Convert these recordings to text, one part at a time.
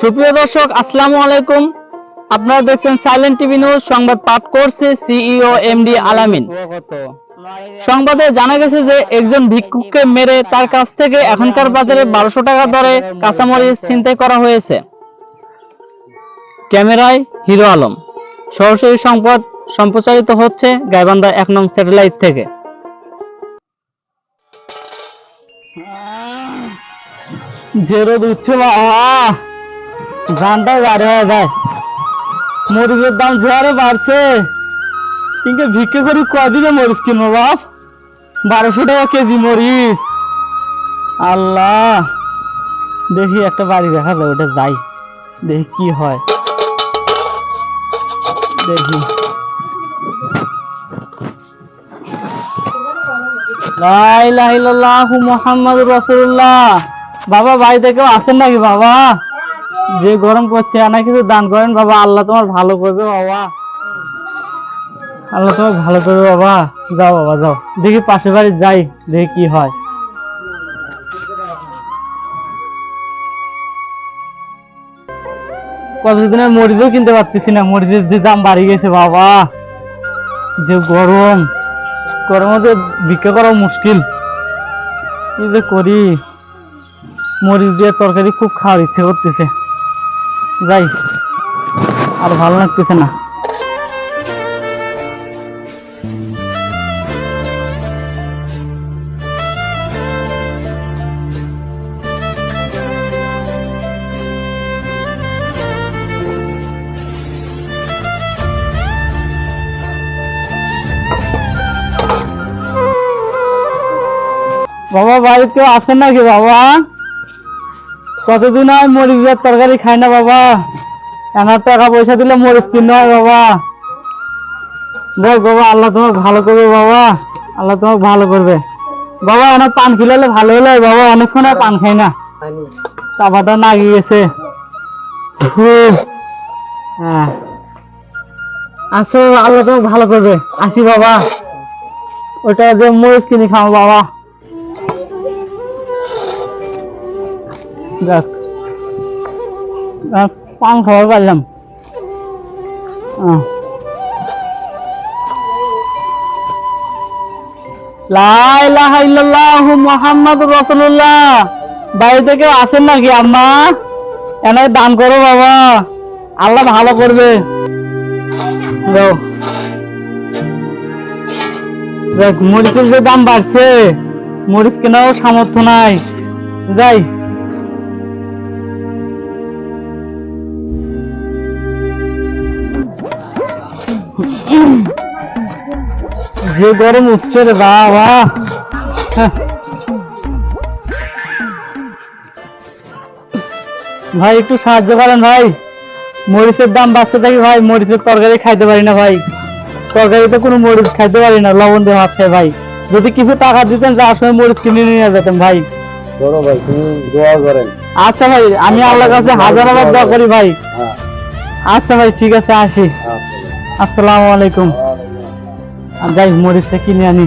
সুপ্রিয় দর্শক, আসসালামু আলাইকুম। আপনারা দেখছেন সাইলেন্ট টিভি নিউজ সংবাদ পাঠ করছে সিইও এমডি আলামিন সংবাদে জানা গেছে যে একজন ভিক্ষুককে মেরে তার কাছ থেকে এখনকার বাজারে বারোশো টাকা দরে কাঁচামরিচ ছিনতাই করা হয়েছে। ক্যামেরায় হিরো আলম। সরাসরি সংবাদ সম্প্রচারিত হচ্ছে গাইবান্ধা এক নং স্যাটেলাইট থেকে। যে রোদ উঠছে ধানটা গাড়ি হয়ে যায়। মরিচের দাম যে বাড়ছে। কিন্তু ভিক্ষে করি কদিনে মরিচ কিনবো বাপ? বারোশো টাকা কেজি মরিচ। আল্লাহ। দেখি একটা বাড়ি দেখা যায় ওটা যাই। দেখি কি হয়। দেখি। লা ইলাহা ইল্লাল্লাহু মুহাম্মাদুর রাসূলুল্লাহ। বাবা, বাড়িতে কেউ আছেন নাকি বাবা? যে গরম করছে না কিছু দান করেন বাবা। আল্লাহ তোমার ভালো করবে বাবা। আল্লাহ তোমার ভালো করবে বাবা। যাও বাবা, যাও। দেখি পাশে বাড়ি যাই, দেখি কি হয়। কতদিন মরিচও কিনতে পারতেছি না। মরিচের যে দাম বাড়ি গেছে বাবা। যে গরম। গরমে মধ্যে ভিক্ষা করা মুশকিল। কি যে করি? মরিচ দিয়ে তরকারি খুব খাওয়ার ইচ্ছে করতেছে। যাই আর ভালো লাগতেছে না। বাবা বাড়িতে কেউ আছেন নাকি বাবা? কতদিন হয় মরিচের তরকারি খাই না বাবা? এনার টাকা পয়সা দিলে মরিচ কিনে বাবা। দেখ বাবা আল্লাহ তোমাকে ভালো করবে বাবা। আল্লাহ তোমাকে ভালো করবে। বাবা এনার পান খিলালে ভালো হলে। বাবা অনেকক্ষণ আর পান খাই না। চাপাটা না গিয়েছে। হ্যাঁ। বাবা, আল্লাহ তোমাকে ভালো করবে। আসি বাবা। ওটা যে মরিচ কিনে খাও বাবা। পান খাবার পারলাম মুহাম্মাদুর রাসূলুল্লাহ। বাড়িতে কেউ আছেন নাকি, আম্মা? এনে দান করো বাবা। আল্লাহ ভালো করবে। দেখ, মরিচের যে দাম বাড়ছে, মরিচ কেনাও সামর্থ্য নাই। যাই। যে গরম উঠছে রে বাবা। ভাই একটু সাহায্য করেন ভাই। মরিচের দাম বাড়তে থাকি ভাই মরিচের তরকারি খাইতে পারি না ভাই। তরকারিতে কোনো মরিচ খাইতে পারি না লবণ দিয়ে ভাত খাই ভাই। যদি কিছু টাকা দিতেন যার সময় মরিচ কিনে নিয়ে যেতেন ভাই। ভাই তুমি দোয়া করেন। আচ্ছা ভাই আমি আল্লাহর কাছে হাজার হাজার দোয়া করি ভাই। হ্যাঁ। আচ্ছা ভাই ঠিক আছে আসি। আসসালামু আলাইকুম। যাই মরিচটা কিনে আনি।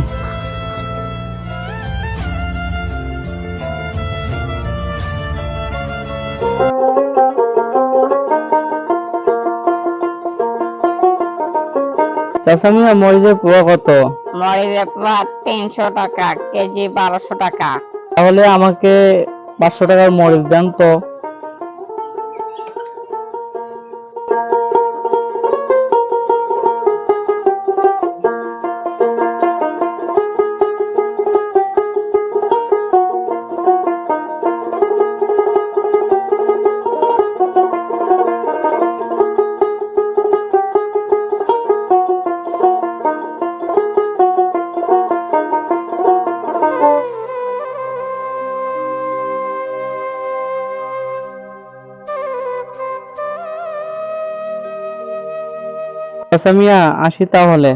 চাষামিয়া মরিচের পোয়া কত? মরিচের পাত তিনশো টাকা কেজি বারোশো টাকা। তাহলে আমাকে পাঁচশো টাকার মরিচ দেন তো। আচ্ছা মিয়া আসি তাহলে।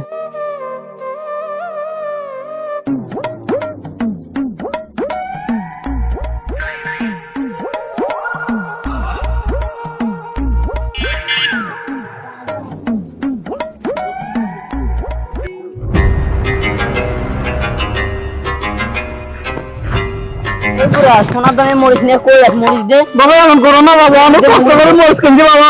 সোনার দামে মরিচ নিয়ে কই মরিচ দে। বাবা এমন করো না বাবা অনেক কষ্ট করে মরিচ কিনছি বাবা।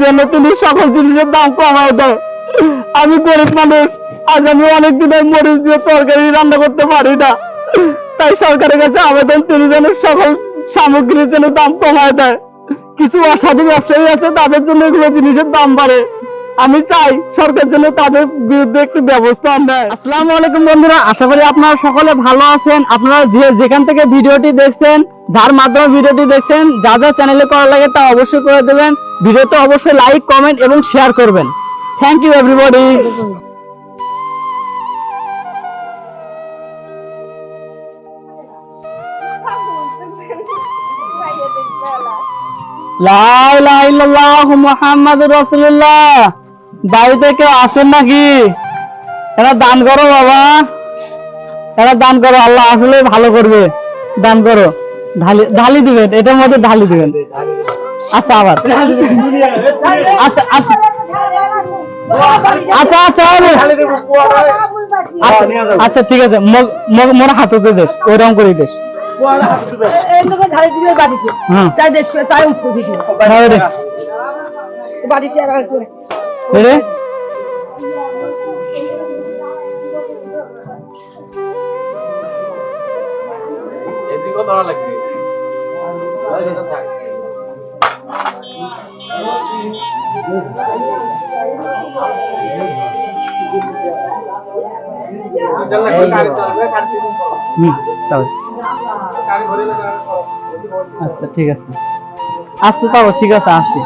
যেন তিনি সকল জিনিসের দাম কমায় দেয়। আমি গরিব মানুষ, আজ আমি অনেক দিনের মরিচ দিয়ে তরকারি রান্না করতে পারি না। তাই সরকারের কাছে আবেদন, তিনি যেন সকল সামগ্রীর যেন দাম কমায় দেয়। কিছু অসাধু ব্যবসায়ী আছে, তাদের জন্য এগুলো জিনিসের দাম বাড়ে। আমি চাই সরকার যেন তাদের বিরুদ্ধে একটু ব্যবস্থা নেয়। আসসালামু আলাইকুম বন্ধুরা, আশা করি আপনারা সকলে ভালো আছেন। আপনারা যে যেখান থেকে ভিডিওটি দেখছেন যার মাধ্যমে ভিডিওটি দেখছেন, যা যা চ্যানেলে করা লাগে তা অবশ্যই করে দেবেন। ভিডিওতে অবশ্যই লাইক কমেন্ট এবং শেয়ার করবেন। থ্যাংক ইউ এভরিবডি বাড়িতে কেউ আসেন নাকি? এরা দান করো, বাবা। এরা দান করো, আল্লাহ আসলে ভালো করবে। দান করো। ঢালি ঢালি দিবেন এটার মধ্যে ঢালি দিবেন। আচ্ছা আবার। আচ্ছা আচ্ছা। আচ্ছা আচ্ছা আচ্ছা, আচ্ছা ঠিক আছে। মোর হাততে দেশ ওইরকম করে দেশ। হ্যাঁ লাগবে। আচ্ছা ঠিক আছে। আচ্ছা তাও ঠিক আছে আসি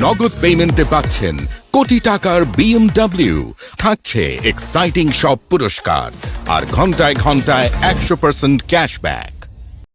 নগদ পেমেন্টে পাচ্ছেন কোটি টাকার বিএমডব্লিউ থাকছে এক্সাইটিং সব পুরস্কার। আর ঘন্টায় ঘন্টায় একশো পার্সেন্ট ক্যাশব্যাক